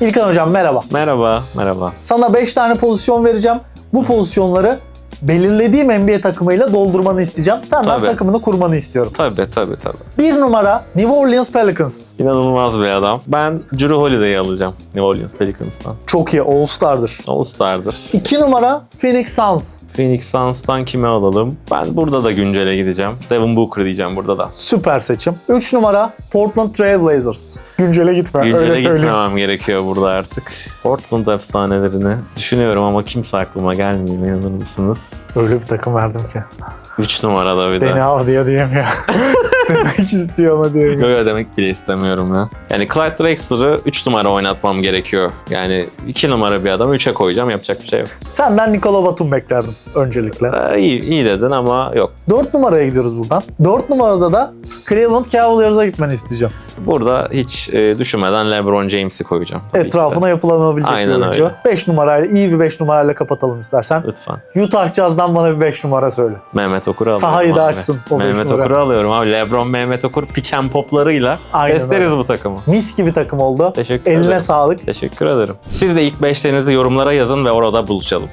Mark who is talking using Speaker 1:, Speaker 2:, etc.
Speaker 1: İlkan Hocam merhaba.
Speaker 2: Merhaba, merhaba.
Speaker 1: Sana 5 tane pozisyon vereceğim. Bu pozisyonları belirlediğim NBA takımıyla doldurmanı isteyeceğim. Senden
Speaker 2: Tabii.
Speaker 1: takımını kurmanı istiyorum.
Speaker 2: Tabii tabii tabii.
Speaker 1: Bir numara New Orleans Pelicans.
Speaker 2: İnanılmaz bir adam. Ben Drew Holiday'i alacağım New Orleans Pelicans'tan.
Speaker 1: Çok iyi All Star'dır.
Speaker 2: All-Star'dır.
Speaker 1: 2 numara Phoenix Suns.
Speaker 2: Phoenix Suns'tan kimi alalım? Ben burada da güncele gideceğim. Devin Booker diyeceğim burada da.
Speaker 1: Süper seçim. 3 numara Portland Trail Blazers. Güncele gitme
Speaker 2: Güncele
Speaker 1: öyle söyleyeyim.
Speaker 2: gitmemem gerekiyor burada artık. Portland efsanelerini düşünüyorum ama kimse aklıma gelmiyor inanır mısınız?
Speaker 1: Öyle bir takım verdim ki.
Speaker 2: 3 numarada bir de.
Speaker 1: Beni av diye diyemiyor. Demek istiyor ama diyemiyor.
Speaker 2: Böyle demek bile istemiyorum ya. Yani Clyde Drexler'ı 3 numara oynatmam gerekiyor. Yani 2 numara bir adamı 3'e koyacağım yapacak bir şey yok.
Speaker 1: Senden Nikola Batum beklerdim öncelikle.
Speaker 2: Ee, iyi, iyi dedin ama yok.
Speaker 1: 4 numaraya gidiyoruz buradan. 4 numarada da Cleveland Cavaliers'a gitmeni isteyeceğim.
Speaker 2: Burada hiç e, düşünmeden LeBron James'i koyacağım. tabii.
Speaker 1: Etrafına yapılanabilecek
Speaker 2: Aynen
Speaker 1: bir oyuncu.
Speaker 2: öyle.
Speaker 1: 5 numarayla, iyi bir 5 numarayla kapatalım istersen.
Speaker 2: Lütfen.
Speaker 1: Utah Jazz'dan bana bir 5 numara söyle.
Speaker 2: Mehmet Okur'u alıyorum.
Speaker 1: Sahayı da açsın o
Speaker 2: Mehmet. Okur'u alıyorum abi. LeBron, Mehmet Okur pick and poplarıyla
Speaker 1: Aynen
Speaker 2: besleriz
Speaker 1: öyle.
Speaker 2: bu takımı.
Speaker 1: Mis gibi takım oldu.
Speaker 2: Teşekkür
Speaker 1: Eline
Speaker 2: ederim.
Speaker 1: sağlık.
Speaker 2: Teşekkür ederim. Siz de ilk beşlerinizi yorumlara yazın ve orada buluşalım.